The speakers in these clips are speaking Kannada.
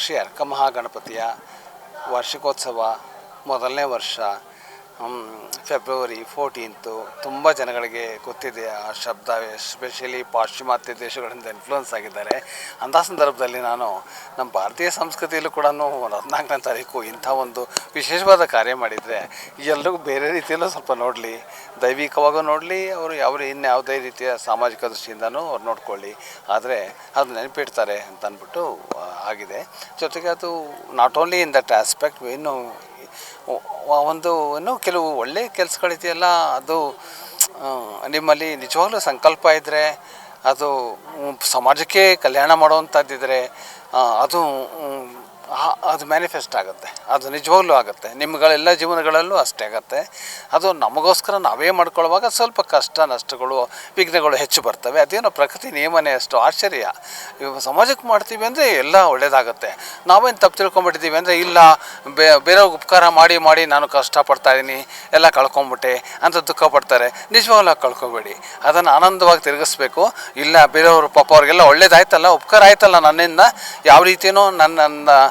ಶ್ರೀ ಅರ್ಕ ಮಹಾಗಣಪತಿಯ ವಾರ್ಷಿಕೋತ್ಸವ ಮೊದಲನೇ ವರ್ಷ ಫೆಬ್ರವರಿ ಫೋರ್ಟೀನ್ತು ತುಂಬ ಜನಗಳಿಗೆ ಗೊತ್ತಿದೆ ಆ ಶಬ್ದ ಎಸ್ಪೆಷಲಿ ಪಾಶ್ಚಿಮಾತ್ಯ ದೇಶಗಳಿಂದ ಇನ್ಫ್ಲುಯೆನ್ಸ್ ಆಗಿದ್ದಾರೆ. ಅಂಥ ಸಂದರ್ಭದಲ್ಲಿ ನಾನು ನಮ್ಮ ಭಾರತೀಯ ಸಂಸ್ಕೃತಿಯಲ್ಲೂ ಕೂಡ ಹದಿನಾಲ್ಕನೇ ತಾರೀಕು ಇಂಥ ಒಂದು ವಿಶೇಷವಾದ ಕಾರ್ಯ ಮಾಡಿದರೆ ಎಲ್ರಿಗೂ ಬೇರೆ ರೀತಿಯಲ್ಲೂ ಸ್ವಲ್ಪ ನೋಡಲಿ, ದೈವಿಕವಾಗೂ ನೋಡಲಿ, ಅವರು ಯಾವ ಇನ್ಯಾವುದೇ ರೀತಿಯ ಸಾಮಾಜಿಕ ದೃಷ್ಟಿಯಿಂದನೂ ಅವ್ರು ನೋಡ್ಕೊಳ್ಳಿ. ಆದರೆ ಅದು ನೆನಪಿಡ್ತಾರೆ ಅಂತ ಅಂದ್ಬಿಟ್ಟು ಆಗಿದೆ. ಜೊತೆಗೆ ಅದು not only in that aspect ಇನ್ನು ಒಂದು ಇನ್ನೂ ಕೆಲವು ಒಳ್ಳೆಯ ಕೆಲಸಗಳಿದೆಯಲ್ಲ ಅದು ನಿಮ್ಮಲ್ಲಿ ನಿಜವಾಗ್ಲೂ ಸಂಕಲ್ಪ ಇದ್ದರೆ ಅದು ಸಮಾಜಕ್ಕೆ ಕಲ್ಯಾಣ ಮಾಡುವಂಥದ್ದಿದ್ರೆ ಆ, ಅದು ಅದು ಮ್ಯಾನಿಫೆಸ್ಟ್ ಆಗುತ್ತೆ. ಅದು ನಿಜವಾಗ್ಲೂ ಆಗುತ್ತೆ. ನಿಮ್ಗಳೆಲ್ಲ ಜೀವನಗಳಲ್ಲೂ ಅಷ್ಟೇ ಆಗುತ್ತೆ. ಅದು ನಮಗೋಸ್ಕರ ನಾವೇ ಮಾಡ್ಕೊಳ್ಳುವಾಗ ಸ್ವಲ್ಪ ಕಷ್ಟ, ನಷ್ಟಗಳು, ವಿಘ್ನಗಳು ಹೆಚ್ಚು ಬರ್ತವೆ. ಅದೇನೋ ಪ್ರಕೃತಿ ನಿಯಮನೇ ಅಷ್ಟು ಆಶ್ಚರ್ಯ. ಇವಾಗ ಸಮಾಜಕ್ಕೆ ಮಾಡ್ತೀವಿ ಅಂದರೆ ಎಲ್ಲ ಒಳ್ಳೆಯದಾಗುತ್ತೆ ನಾವೇನು ತಪ್ಪು ತಿಳ್ಕೊಂಬಿಟ್ಟಿದ್ದೀವಿ ಅಂದರೆ ಇಲ್ಲ ಬೇರೆ ಉಪಕಾರ ಮಾಡಿ ಮಾಡಿ ನಾನು ಕಷ್ಟಪಡ್ತಾ ಇದ್ದೀನಿ ಎಲ್ಲ ಕಳ್ಕೊಂಬಿಟ್ಟೆ ಅಂತ ದುಃಖ ಪಡ್ತಾರೆ. ನಿಜವಾಗ್ಲೂ ಕಳ್ಕೊಬೇಡಿ. ಅದನ್ನು ಆನಂದವಾಗಿ ತಿರುಗಿಸ್ಬೇಕು. ಇಲ್ಲ, ಬೇರೆಯವರು ಪಾಪ ಅವ್ರಿಗೆಲ್ಲ ಒಳ್ಳೇದಾಯ್ತಲ್ಲ, ಉಪಕಾರ ಆಯ್ತಲ್ಲ ನನ್ನಿಂದ. ಯಾವ ರೀತಿಯೂ ನನ್ನ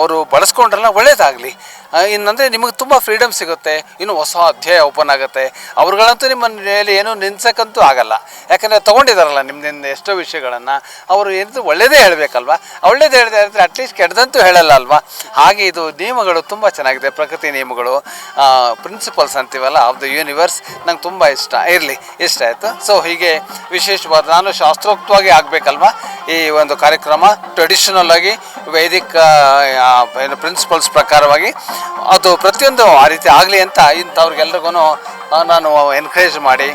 ಅವರು ಬಳಸ್ಕೊಂಡ್ರಲ್ಲ ಒಳ್ಳೇದಾಗಲಿ. ಇನ್ನಂದರೆ ನಿಮಗೆ ತುಂಬ ಫ್ರೀಡಮ್ ಸಿಗುತ್ತೆ. ಇನ್ನು ಹೊಸ ಅಧ್ಯಾಯ ಓಪನ್ ಆಗುತ್ತೆ. ಅವ್ರುಗಳಂತೂ ನಿಮ್ಮ ಮೇಲೆ ಏನೂ ನಿನ್ಸಕ್ಕಂತೂ ಆಗಲ್ಲ. ಯಾಕಂದರೆ ತೊಗೊಂಡಿದ್ದಾರಲ್ಲ ನಿಮ್ಮದಿಂದ ಎಷ್ಟೋ ವಿಷಯಗಳನ್ನು. ಅವರು ಏನಿದ್ರು ಒಳ್ಳೇದೇ ಹೇಳಬೇಕಲ್ವ? ಒಳ್ಳೇದೇ ಹೇಳಿದೆ ಅಂದರೆ ಅಟ್ಲೀಸ್ಟ್ ಕೆಟ್ಟದಂತೂ ಹೇಳಲ್ಲ ಅಲ್ವಾ? ಹಾಗೆ ಇದು ನಿಯಮಗಳು ತುಂಬ ಚೆನ್ನಾಗಿದೆ, ಪ್ರಕೃತಿ ನಿಯಮಗಳು. ಪ್ರಿನ್ಸಿಪಲ್ಸ್ ಅಂತೀವಲ್ಲ ಆಫ್ ದ ಯೂನಿವರ್ಸ್ ನಂಗೆ ತುಂಬ ಇಷ್ಟ. ಇರಲಿ, ಇಷ್ಟ ಆಯಿತು. ಸೊ ಹೀಗೆ ವಿಶೇಷವಾದ ನಾನು ಶಾಸ್ತ್ರೋಕ್ತವಾಗಿ ಆಗಬೇಕಲ್ವಾ? ಈ ಒಂದು ಕಾರ್ಯಕ್ರಮ ಟ್ರೆಡಿಷನಲ್ ಆಗಿ, ವೈದಿಕ ಏನು ಪ್ರಿನ್ಸಿಪಲ್ಸ್ ಪ್ರಕಾರವಾಗಿ ಅದು ಪ್ರತಿಯೊಂದು ಆ ರೀತಿ ಆಗಲಿ ಅಂತ ಇಂಥವ್ರಿಗೆಲ್ರಿಗೂ ನಾನು ಎನ್ಕರೇಜ್ ಮಾಡಿ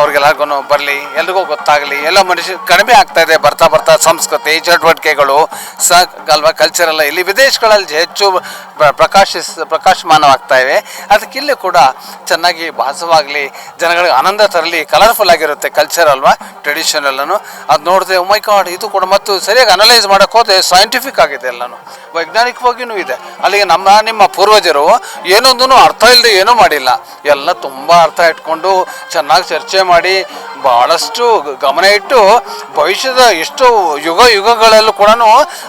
ಅವ್ರಿಗೆಲ್ಲರಿಗೂ ಬರಲಿ, ಎಲ್ರಿಗೂ ಗೊತ್ತಾಗಲಿ, ಎಲ್ಲ ಮನುಷ್ಯ ಕಡಿಮೆ ಆಗ್ತಾ ಇದೆ, ಬರ್ತಾ ಬರ್ತಾ ಸಂಸ್ಕೃತಿ, ಚಟುವಟಿಕೆಗಳು ಸ ಅಲ್ವಾ ಕಲ್ಚರಲ್ಲ ಇಲ್ಲಿ ವಿದೇಶಗಳಲ್ಲಿ ಹೆಚ್ಚು ಪ್ರಕಾಶ ಪ್ರಕಾಶಿಸ್, ಪ್ರಕಾಶಮಾನವಾಗ್ತಾ ಇವೆ. ಅದಕ್ಕೆ ಇಲ್ಲಿ ಕೂಡ ಚೆನ್ನಾಗಿ ಭಾಸವಾಗಲಿ, ಜನಗಳಿಗೆ ಆನಂದ ತರಲಿ ಕಲರ್ಫುಲ್ ಆಗಿರುತ್ತೆ ಕಲ್ಚರ್ ಅಲ್ವಾ ಟ್ರೆಡಿಷನಲ್ಲೂ ಅದು ನೋಡಿದೆ ಮೈ ಕಾಡ್ ಇದು ಕೂಡ ಮತ್ತು ಸರಿಯಾಗಿ ಅನಲೈಸ್ ಮಾಡೋಕ್ಕೆ ಹೋದ್ರೆ ಸೈಂಟಿಫಿಕ್ ಆಗಿದೆ ಎಲ್ಲನೂ. ವೈಜ್ಞಾನಿಕವಾಗಿಯೂ ಇದೆ. ಅಲ್ಲಿಗೆ ನಮ್ಮ, ನಿಮ್ಮ ಪೂರ್ವಜರು ಏನೊಂದೂ ಅರ್ಥ ಇಲ್ಲದೆ ಏನೂ ಮಾಡಿಲ್ಲ. ಎಲ್ಲ ತುಂಬ ಅರ್ಥ ಇಟ್ಕೊಂಡು ಚೆನ್ನಾಗಿ ಚರ್ಚೆ ಮಾಡಿ ಭಾಳಷ್ಟು ಗಮನ ಇಟ್ಟು ಭವಿಷ್ಯದ ಎಷ್ಟು ಯುಗ ಯುಗಗಳಲ್ಲೂ ಕೂಡ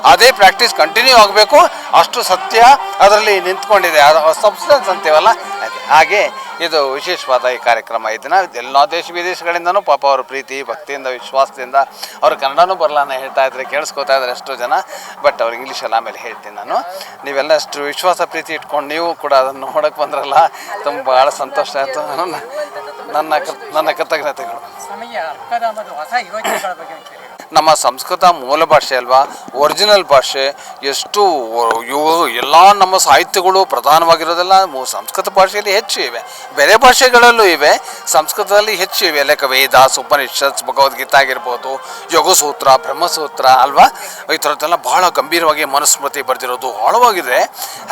ಅದೇ ಪ್ರಾಕ್ಟೀಸ್ ಕಂಟಿನ್ಯೂ ಆಗಬೇಕು. ಅಷ್ಟು ಸತ್ಯ ಅದರಲ್ಲಿ ನಿಂತ್ಕೊಂಡಿದೆ. ಸಬ್ಸ್ಟೆನ್ಸ್ ಅಂತೀವಲ್ಲ? ಅದೇ. ಹಾಗೆ ಇದು ವಿಶೇಷವಾದ ಈ ಕಾರ್ಯಕ್ರಮ ಈ ಎಲ್ಲ ದೇಶ ವಿದೇಶಗಳಿಂದನೂ ಪಾಪ ಅವ್ರ ಪ್ರೀತಿ, ಭಕ್ತಿಯಿಂದ, ವಿಶ್ವಾಸದಿಂದ ಅವ್ರು ಕನ್ನಡನೂ ಬರಲ್ಲ ಅಂತ ಹೇಳ್ತಾ ಇದ್ರೆ, ಕೇಳಿಸ್ಕೊತಾ ಇದ್ದಾರೆ ಎಷ್ಟೋ ಜನ. ಬಟ್ ಅವ್ರು ಇಂಗ್ಲೀಷಲ್ಲಿ ಆಮೇಲೆ ಹೇಳ್ತೀನಿ ನಾನು. ನೀವೆಲ್ಲ ಅಷ್ಟು ವಿಶ್ವಾಸ, ಪ್ರೀತಿ ಇಟ್ಕೊಂಡು ನೀವು ಕೂಡ ಅದನ್ನು ನೋಡೋಕೆ ಬಂದ್ರಲ್ಲ, ತುಂಬ ಭಾಳ ಸಂತೋಷ ಆಯಿತು. ನನ್ನ ನನ್ನ ಕೃತಜ್ಞತೆಗಳು. ಹೊಸ ಬಗ್ಗೆ. ನಮ್ಮ ಸಂಸ್ಕೃತ ಮೂಲ ಭಾಷೆ ಅಲ್ವಾ ಒರಿಜಿನಲ್ ಭಾಷೆ, ಎಷ್ಟು ಎಲ್ಲ ನಮ್ಮ ಸಾಹಿತ್ಯಗಳು ಪ್ರಧಾನವಾಗಿರೋದೆಲ್ಲ ಸಂಸ್ಕೃತ ಭಾಷೆಯಲ್ಲಿ ಹೆಚ್ಚು ಇವೆ. ಬೇರೆ ಭಾಷೆಗಳಲ್ಲೂ ಇವೆ, ಸಂಸ್ಕೃತದಲ್ಲಿ ಹೆಚ್ಚು ಇವೆ. ಲೆಕ್ಕ ವೇದ ಉಪನಿಷತ್ ಭಗವದ್ಗೀತೆ ಆಗಿರ್ಬೋದು, ಯೋಗಸೂತ್ರ, ಬ್ರಹ್ಮಸೂತ್ರ ಅಲ್ವಾ? ಈ ಥರದ್ದೆಲ್ಲ ಬಹಳ ಗಂಭೀರವಾಗಿ ಮನುಸ್ಮೃತಿ ಬರೆದಿರೋದು ಆಳವಾಗಿದೆ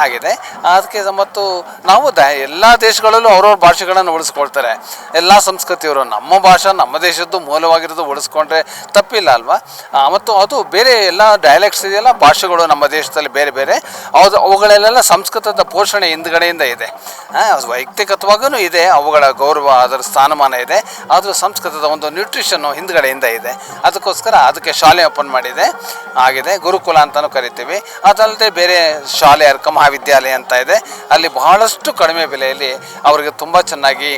ಹಾಗಿದೆ ಅದಕ್ಕೆ ಮತ್ತು ನಾವು ದ, ಎಲ್ಲ ದೇಶಗಳಲ್ಲೂ ಅವ್ರವ್ರ ಭಾಷೆಗಳನ್ನು ಉಳಿಸ್ಕೊಳ್ತಾರೆ. ಎಲ್ಲ ಸಂಸ್ಕೃತಿಯವರು ನಮ್ಮ ಭಾಷೆ, ನಮ್ಮ ದೇಶದ್ದು ಮೂಲವಾಗಿರೋದು ಉಳಿಸ್ಕೊಂಡ್ರೆ ತಪ್ಪಿಲ್ಲ ಅಲ್ವಾ? ಆ, ಮತ್ತು ಅದು ಬೇರೆ ಎಲ್ಲ ಡೈಲೆಕ್ಟ್ಸ್ ಇದೆಯಲ್ಲ ಭಾಷೆಗಳು ನಮ್ಮ ದೇಶದಲ್ಲಿ ಬೇರೆ ಬೇರೆ. ಅದು ಅವುಗಳಲ್ಲೆಲ್ಲ ಸಂಸ್ಕೃತದ ಪೋಷಣೆ ಹಿಂದ್ಗಡೆಯಿಂದ ಇದೆ. ವೈಯಕ್ತಿಕತ್ವಾಗೂ ಇದೆ ಅವುಗಳ ಗೌರವ ಅದರ ಸ್ಥಾನಮಾನ ಇದೆ ಆದರೂ ಸಂಸ್ಕೃತದ ಒಂದು ನ್ಯೂಟ್ರಿಷನ್ನು ಹಿಂದ್ಗಡೆಯಿಂದ ಇದೆ. ಅದಕ್ಕೋಸ್ಕರ ಅದಕ್ಕೆ ಶಾಲೆ ಓಪನ್ ಮಾಡಿದೆ. ಆಗಿದೆ ಗುರುಕುಲ ಅಂತಲೂ ಕರಿತೀವಿ. ಅದಲ್ಲದೆ ಬೇರೆ ಶಾಲೆ ಅರ್ಕ ಮಹಾವಿದ್ಯಾಲಯ ಅಂತ ಇದೆ. ಅಲ್ಲಿ ಬಹಳಷ್ಟು ಕಡಿಮೆ ಬೆಲೆಯಲ್ಲಿ ಅವರಿಗೆ ತುಂಬ ಚೆನ್ನಾಗಿ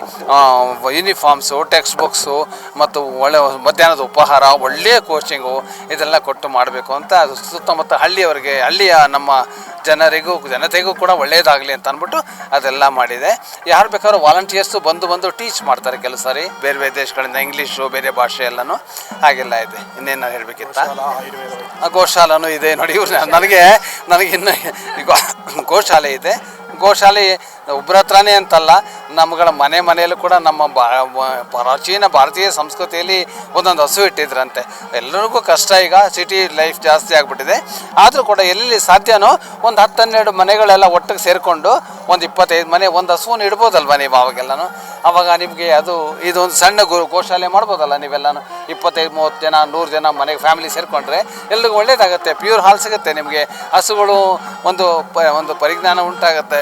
ಯೂನಿಫಾರ್ಮ್ಸು ಟೆಕ್ಸ್ಟ್ ಬುಕ್ಸು ಮತ್ತು ಒಳ್ಳೆ ಮಧ್ಯಾಹ್ನದ ಉಪಹಾರ ಒಳ್ಳೆಯ ಕೋಚಿಂಗು ಇದೆಲ್ಲ ಕೊಟ್ಟು ಮಾಡಬೇಕು ಅಂತ ಅದು ಸುತ್ತಮುತ್ತ ಹಳ್ಳಿಯವರಿಗೆ ಹಳ್ಳಿಯ ನಮ್ಮ ಜನರಿಗೂ ಜನತೆಗೂ ಕೂಡ ಒಳ್ಳೆಯದಾಗಲಿ ಅಂತ ಅಂದ್ಬಿಟ್ಟು ಅದೆಲ್ಲ ಮಾಡಿದೆ. ಯಾರು ಬೇಕಾದ್ರೂ ವಾಲಂಟಿಯರ್ಸು ಬಂದು ಬಂದು ಟೀಚ್ ಮಾಡ್ತಾರೆ ಕೆಲವು ಸಾರಿ ಬೇರೆ ಬೇರೆ ದೇಶಗಳಿಂದ ಇಂಗ್ಲೀಷು ಬೇರೆ ಭಾಷೆ ಎಲ್ಲನೂ ಹಾಗೆಲ್ಲ ಇದೆ. ಇನ್ನೇನು ಹೇಳಬೇಕಿತ್ತ? ಗೋಶಾಲನೂ ಇದೆ ನೋಡಿ ಇವ್ರು. ನನಗೆ ನನಗೆ ಇನ್ನು ಗೋಶಾಲೆ ಇದೆ. ಗೋಶಾಲೆ ಒಬ್ಬರ ಹತ್ರನೇ ಅಂತಲ್ಲ, ನಮ್ಗಳ ಮನೆ ಮನೆಯಲ್ಲೂ ಕೂಡ ನಮ್ಮ ಬಾ ಪ್ರಾಚೀನ ಭಾರತೀಯ ಸಂಸ್ಕೃತಿಯಲ್ಲಿ ಒಂದೊಂದು ಹಸು ಇಟ್ಟಿದ್ರಂತೆ. ಎಲ್ಲರಿಗೂ ಕಷ್ಟ ಈಗ, ಸಿಟಿ ಲೈಫ್ ಜಾಸ್ತಿ ಆಗಿಬಿಟ್ಟಿದೆ. ಆದರೂ ಕೂಡ ಎಲ್ಲಿ ಸಾಧ್ಯನೋ ಒಂದು ಹತ್ತು ಹನ್ನೆರಡು ಮನೆಗಳೆಲ್ಲ ಒಟ್ಟಿಗೆ ಸೇರಿಕೊಂಡು ಒಂದು ಇಪ್ಪತ್ತೈದು ಮನೆ, ಒಂದು ಹಸುವನ್ನು ಇಡ್ಬೋದಲ್ವ ನೀವು ಅವಾಗೆಲ್ಲನೂ? ಅವಾಗ ನಿಮಗೆ ಅದು, ಇದೊಂದು ಸಣ್ಣ ಗೋ, ಗೋಶಾಲೆ ಮಾಡ್ಬೋದಲ್ಲ ನೀವೆಲ್ಲನೂ? ಇಪ್ಪತ್ತೈದು, ಮೂವತ್ತು ಜನ, ನೂರು ಜನ ಮನೆಗೆ ಫ್ಯಾಮಿಲಿ ಸೇರಿಕೊಂಡ್ರೆ ಎಲ್ರಿಗೂ ಒಳ್ಳೇದಾಗುತ್ತೆ ಪ್ಯೂರ್ ಹಾಲು ಸಿಗುತ್ತೆ ನಿಮಗೆ. ಹಸುಗಳು ಒಂದು ಪ, ಒಂದು ಪರಿಜ್ಞಾನ ಉಂಟಾಗುತ್ತೆ,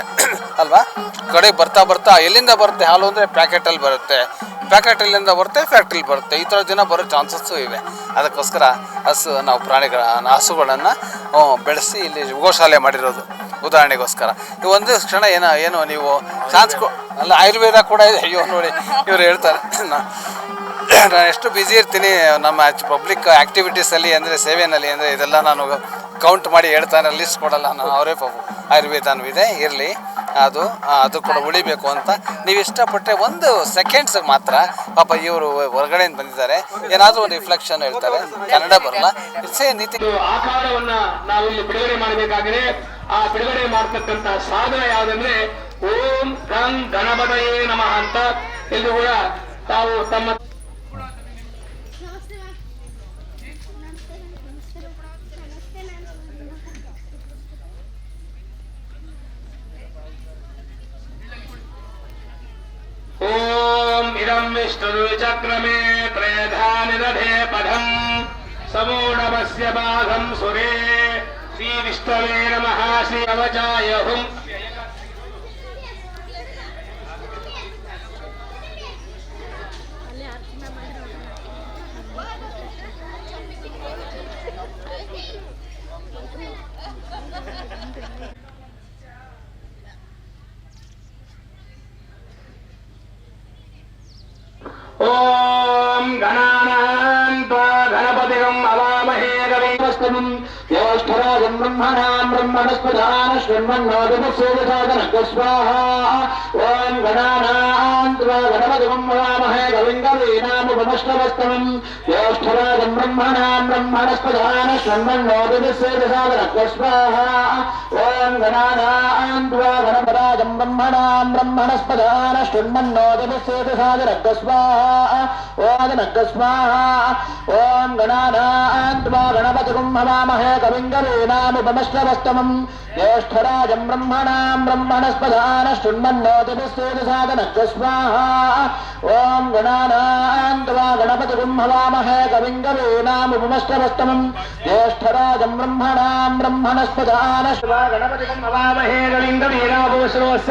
ಅಲ್ವಾ? ಕಡೆ ಬರ್ತಾ ಬರ್ತಾ ಎಲ್ಲಿಂದ ಬರುತ್ತೆ ಹಾಲು ಅಂದರೆ ಪ್ಯಾಕೆಟಲ್ಲಿ ಬರುತ್ತೆ. ಪ್ಯಾಕೆಟಲ್ಲಿಂದ ಬರುತ್ತೆ, ಫ್ಯಾಕ್ಟ್ರಿಲಿ ಬರುತ್ತೆ. ಈ ಥರ ಜನ ಬರೋ ಚಾನ್ಸಸ್ಸು ಇವೆ. ಅದಕ್ಕೋಸ್ಕರ ಹಸು, ನಾವು ಪ್ರಾಣಿಗಳ, ಹಸುಗಳನ್ನು ಬೆಳೆಸಿ ಇಲ್ಲಿ ಗೋಶಾಲೆ ಮಾಡಿರೋದು. ಉದಾಹರಣೆಗೋಸ್ಕರ. ನೀವು ಒಂದು ಕ್ಷಣ ಏನೋ, ಏನು ನೀವು ಚಾನ್ಸ್ ಕೊ ಅಲ್ಲ, ಆಯುರ್ವೇದ ಕೂಡ ಇದೆ. ಅಯ್ಯೋ, ನೋಡಿ, ಇವ್ರು ಹೇಳ್ತಾರೆ. ನಾನು ಎಷ್ಟು ಬ್ಯುಸಿ ಇರ್ತೀನಿ ನಮ್ಮ ಪಬ್ಲಿಕ್ ಆ್ಯಕ್ಟಿವಿಟೀಸಲ್ಲಿ ಅಂದರೆ ಸೇವೆಯಲ್ಲಿ ಅಂದರೆ, ಇದೆಲ್ಲ ನಾನು ಕೌಂಟ್ ಮಾಡಿ ಹೇಳ್ತಾನೆ ಲಿಸ್ಟ್ ಕೊಡಲ್ಲ. ನಾನು ಅವರೇ ಪಾಪು. ಆಯುರ್ವೇದನವಿದೆ ಇರಲಿ. ಅದು ಅದು ಕೂಡ ಉಳಿಬೇಕು ಅಂತ. ನೀವು ಇಷ್ಟಪಟ್ಟರೆ ಒಂದು ಸೆಕೆಂಡ್ಸ್ ಮಾತ್ರ. ಪಾಪ ಇವರು ಹೊರಗಡೆಯಿಂದ ಬಂದಿದ್ದಾರೆ. ಏನಾದರೂ ಒಂದು ರಿಫ್ಲೆಕ್ಷನ್ ಹೇಳ್ತಾರೆ. ಕನ್ನಡ ಬರಲ್ಲ. ಇಟ್ಸ್ ನೀತಿ ಆಕಾರವನ್ನು ನಾವಿಲ್ಲಿ ಬಿಡುಗಡೆ ಮಾಡಬೇಕಾಗಿದೆ. ಆ ಬಿಡುಗಡೆ ಮಾಡತಕ್ಕಂತ ಸಾಧನ ಯಾವುದಂದ್ರೆ, ಓಂ ಗಂ ಗಣಪತಯೇ ನಮಃ ಅಂತ. ಇಲ್ಲಿ ಕೂಡ ತಾವು ತಮ್ಮ विष्णुचक्रमे त्रेधा निरधे पदम्। समूढवस्य बाघम् सुरे। श्रीविष्णवे नमः श्रीयवचाय हुम्। ఓం గణానాం గణపతిగం అవామహే కవీమస్తమం జ్యేష్ఠరాజం బ్రహ్మణాం బ్రహ్మణస్పదాన శృణ్వన్నోదమస్యోదసాదనక స్వాహా. ఓం గణానాం గణపతిగం అవామహే కవింగవీనాముపమష్టవస్తమం జ్యేష్ఠరాజం బ్రహ్మణాం బ్రహ్మణస్పదాన శృణ్వన్నోదమస్యోదసాదనక స్వాహా. ఓం గణానాం గణపద ब्रह्मणाम् ब्रह्मणस्पदानष्टुण्डन्नोदिभिस्सेतु साधुनग्गस्वाः ओदिनग्गस्वाः ॐ गणानान्त्वा गणपतिगुम् हवामहे कविङ्गवीणामुपमश्रवस्तमम् ज्येष्ठराजम् ब्रह्मणाम् ब्रह्मणस्पदानष्टुण्डन्नोदिभिस्सेतु साधुनग्गस्वाः ॐ गणानान्त्वा गणपतिगुम् हवामहे कविङ्गवीणामुपमश्रवस्तमम् ज्येष्ठराजम् ब्रह्मणाम् ब्रह्मणस्पदानश्वा गणपतिगुम् हवामहे कविङ्गवीणाभूश्रोऽस्य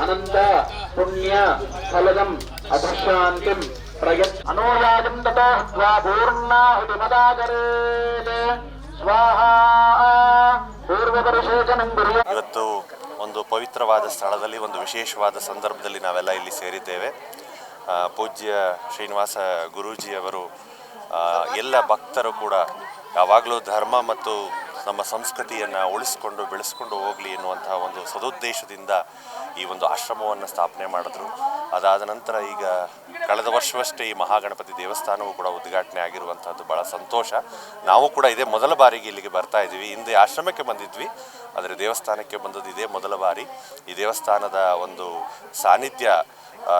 ಅನಂತ ಪುಣ್ಯ ಫಲದಂ ಅಧಶಾಂತಿ ಪ್ರಯತ್ ಅನೋರಾಜಂ ಇವತ್ತು ಒಂದು ಪವಿತ್ರವಾದ ಸ್ಥಳದಲ್ಲಿ, ಒಂದು ವಿಶೇಷವಾದ ಸಂದರ್ಭದಲ್ಲಿ ನಾವೆಲ್ಲ ಇಲ್ಲಿ ಸೇರಿದ್ದೇವೆ. ಪೂಜ್ಯ ಶ್ರೀನಿವಾಸ ಗುರೂಜಿಯವರು ಎಲ್ಲ ಭಕ್ತರು ಕೂಡ ಯಾವಾಗಲೂ ಧರ್ಮ ಮತ್ತು ನಮ್ಮ ಸಂಸ್ಕೃತಿಯನ್ನು ಉಳಿಸ್ಕೊಂಡು, ಬೆಳೆಸ್ಕೊಂಡು ಹೋಗಲಿ ಎನ್ನುವಂತಹ ಒಂದು ಸದುದ್ದೇಶದಿಂದ ಈ ಒಂದು ಆಶ್ರಮವನ್ನು ಸ್ಥಾಪನೆ ಮಾಡಿದ್ರು. ಅದಾದ ನಂತರ ಈಗ ಕಳೆದ ವರ್ಷವಷ್ಟೇ ಈ ಮಹಾಗಣಪತಿ ದೇವಸ್ಥಾನವು ಕೂಡ ಉದ್ಘಾಟನೆ ಆಗಿರುವಂಥದ್ದು ಭಾಳ ಸಂತೋಷ. ನಾವು ಕೂಡ ಇದೇ ಮೊದಲ ಬಾರಿಗೆ ಇಲ್ಲಿಗೆ ಬರ್ತಾ ಇದ್ದೀವಿ. ಹಿಂದೆ ಆಶ್ರಮಕ್ಕೆ ಬಂದಿದ್ವಿ, ಆದರೆ ದೇವಸ್ಥಾನಕ್ಕೆ ಬಂದದ್ದು ಇದೇ ಮೊದಲ ಬಾರಿ. ಈ ದೇವಸ್ಥಾನದ ಒಂದು ಸಾನ್ನಿಧ್ಯ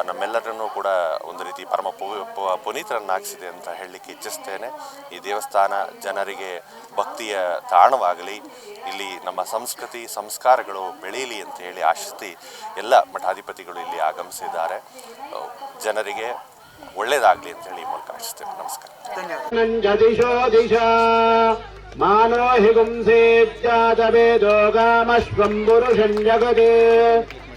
ನಮ್ಮೆಲ್ಲರನ್ನೂ ಕೂಡ ಒಂದು ರೀತಿ ಪರಮ ಪುನೀತರನ್ನಾಗಿಸಿದೆ ಅಂತ ಹೇಳಲಿಕ್ಕೆ ಇಚ್ಛಿಸ್ತೇನೆ. ಈ ದೇವಸ್ಥಾನ ಜನರಿಗೆ ಭಕ್ತಿಯ ತಾಣವಾಗಲಿ, ಇಲ್ಲಿ ನಮ್ಮ ಸಂಸ್ಕೃತಿ, ಸಂಸ್ಕಾರಗಳು ಬೆಳೆಯಲಿ ಅಂತ ಹೇಳಿ ಆಶಿಸಿ ಎಲ್ಲ ಮಠಾಧಿಪತಿಗಳು ಇಲ್ಲಿ ಆಗಮಿಸಿದ್ದಾರೆ. ಜನರಿಗೆ ಒಳ್ಳೆಯದಾಗಲಿ ಅಂತ ಹೇಳಿ ಈ ಮೂಲಕ ಆಶಿಸ್ತೇನೆ. ನಮಸ್ಕಾರ. ಮಾನೋ ಹಿ ಗುಂಸೇಜ್ಜಾತವೇದೋ ಗಾಮಶ್ವಂ ಪುರುಷಂ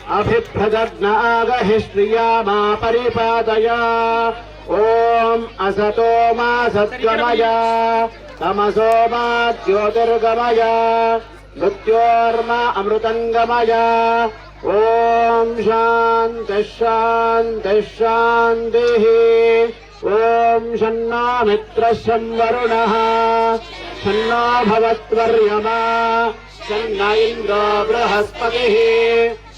अभिभ्रजग्न आगहि श्रियामा परिपादय ॐ असतो मा सत्यमया, तमसो मा ज्योतिर्गमय, मृत्योर्मा अमृतङ्गमय। ॐ शांति शांति शान्तिः। ओम शन्नो मित्र संवरुणः शन्नो भवत्वर्यमा, शन्न इन्द्रो बृहस्पतिः।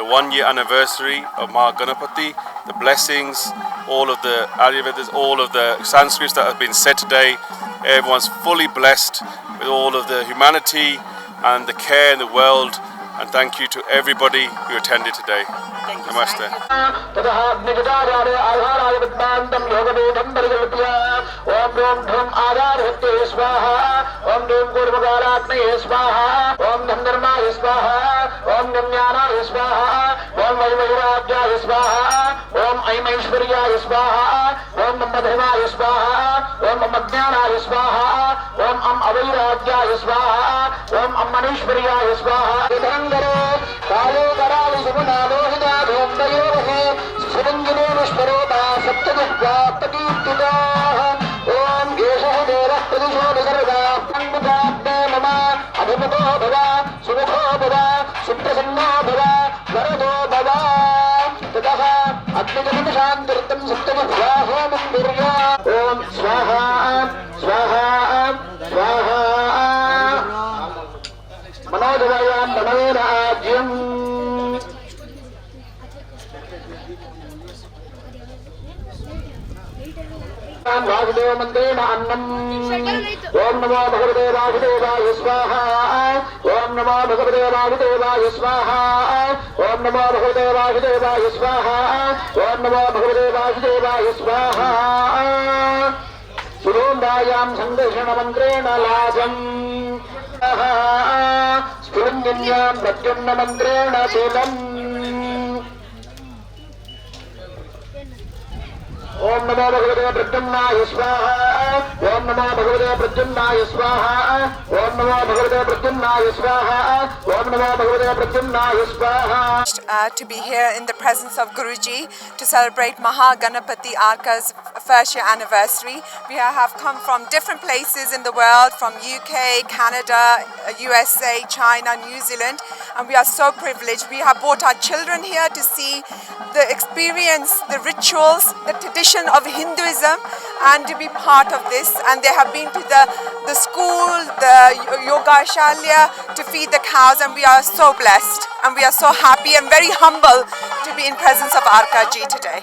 the one year anniversary of Ma Ganapati, the blessings, all of the Ayurvedas, all of the Sanskrits that have been said today. Everyone's fully blessed with all of the humanity and the care in the world. And thank you to everybody who attended today. Thank you, Namaste. Om Dharma Om Jnana Om कूर्मकालाग्नये स्वाहा ॐ धं धर्माय स्वाहा ॐ ं ज्ञानाय स्वाहा ॐ वैवैराग्याय स्वाहा ॐ ऐमैश्वर्याय स्वाहा ॐ मम धर्माय स्वाहा ॐ मम ज्ञानाय स्वाहा ॐ अम् अवैराग्याय स्वाहा ॐ अम् मनीश्वर्याय स्वाहा धरङ्गरो कालो करालि सुगुणालोहिता धूमयोः सुरञ्जनेश्वरोता सप्तजुह्वाप्तकीर्तिताः ॐ एषः देवः प्रदिशो निसर्गा अङ्गुदाब्दे मम अभिमुखो भव स्वाहा स्वाहा వాసుదేవ మందే అన్నం. ఓం నమో భగవదే వాసుదేవాయ స్వాహ. ఓం నమో భగవదే వాసుదేవాయ స్వాహ. ఓం నమో భగవదే వాసుదేవాయ స్వాహ. ఓం నమో భగవదే వాసుదేవాయ స్వాహ. సురోందాయాం సందర్శన మంత్రేణ లాజం స్ఫులింగిన్యాం ప్రత్యున్న మంత్రేణ శీలం ॐ नमो भगवते प्रद्युम्नाय स्वाहा ॐ नमो भगवते प्रद्युम्नाय स्वाहा ॐ नमो भगवते प्रद्युम्नाय स्वाहा ॐ नमो भगवते प्रद्युम्नाय स्वाहा uh, to be here in the presence of Guruji to celebrate Maha Ganapati Arka's first year anniversary. We have come from different places in the world, from UK, Canada, USA, China, New Zealand, and we are so privileged. We have brought our children here to see the experience, the rituals, the tradition of Hinduism, and to be part of this. And they have been to the the school, the yoga shalya to feed the cows, and we are so blessed and we are so happy and very humble to be in presence of Arkaji today.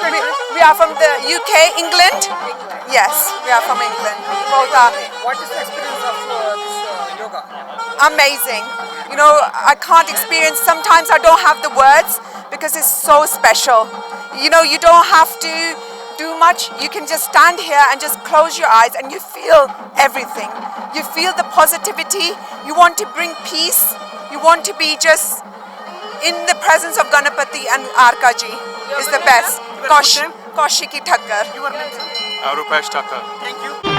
We, we are from the UK, England. Yes, we are from England. Both are What is the experience of uh, this uh, yoga? amazing. You know, I can't experience, sometimes I don't have the words because it's so special. You know, you don't have to do much. You can just stand here and just close your eyes and you feel everything. You feel the positivity. You want to bring peace. You want to be just in the presence of Ganapati and Arkaji is the best. Kosh, Koshiki Thakkar. Your name, sir? Rupesh Thakkar. Thank you.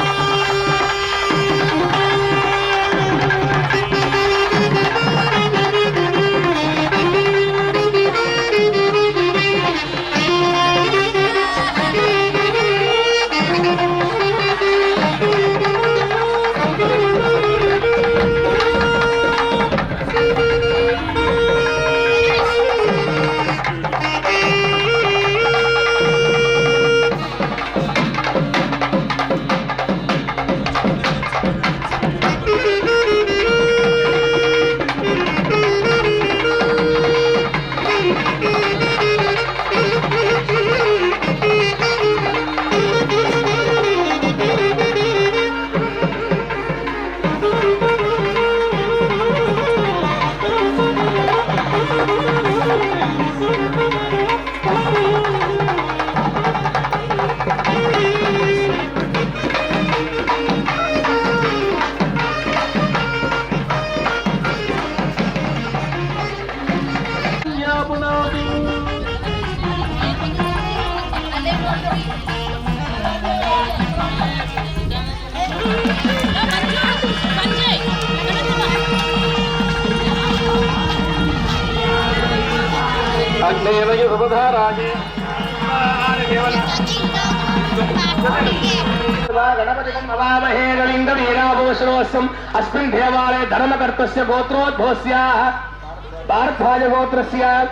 దేవయుధారాయే గణపతిగమహేగలింగవీరాభూషణోస్వం అస్మిన్ దేవాలయ ధర్మకర్తస్య గోత్రోద్భవస్య. పార్థాయ గోత్రస్య.